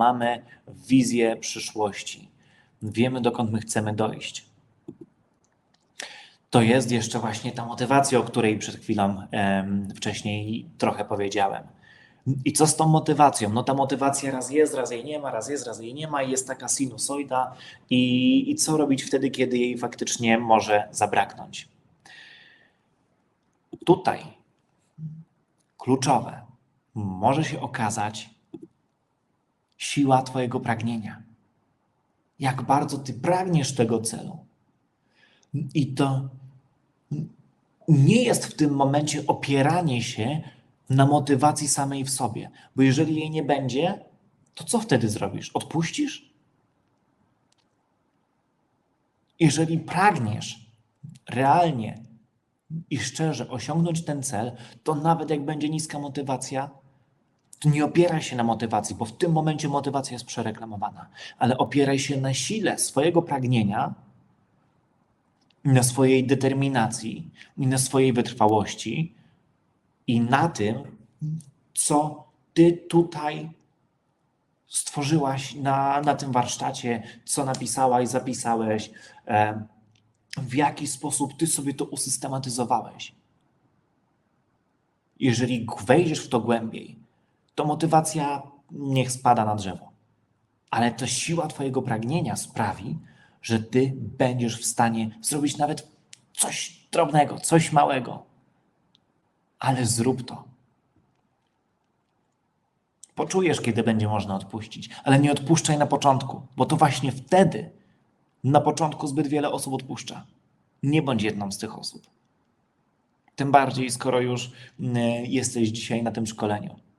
mamy wizję przyszłości. Wiemy, dokąd my chcemy dojść. To jest jeszcze właśnie ta motywacja, o której przed chwilą em, wcześniej trochę powiedziałem. I co z tą motywacją? No ta motywacja raz jest, raz jej nie ma, raz jest, raz jej nie ma i jest taka sinusoida. I, I co robić wtedy, kiedy jej faktycznie może zabraknąć? Tutaj kluczowe może się okazać siła Twojego pragnienia. Jak bardzo Ty pragniesz tego celu. I to nie jest w tym momencie opieranie się na motywacji samej w sobie, bo jeżeli jej nie będzie, to co wtedy zrobisz? Odpuścisz? Jeżeli pragniesz realnie i szczerze osiągnąć ten cel, to nawet jak będzie niska motywacja, to nie opieraj się na motywacji, bo w tym momencie motywacja jest przereklamowana, ale opieraj się na sile swojego pragnienia, na swojej determinacji na swojej wytrwałości i na tym, co ty tutaj stworzyłaś na, na tym warsztacie, co napisałaś, zapisałeś, w jaki sposób ty sobie to usystematyzowałeś. Jeżeli wejdziesz w to głębiej, to motywacja niech spada na drzewo. Ale to siła Twojego pragnienia sprawi, że Ty będziesz w stanie zrobić nawet coś drobnego, coś małego. Ale zrób to. Poczujesz, kiedy będzie można odpuścić, ale nie odpuszczaj na początku, bo to właśnie wtedy na początku zbyt wiele osób odpuszcza. Nie bądź jedną z tych osób. Tym bardziej, skoro już mm, jesteś dzisiaj na tym szkoleniu.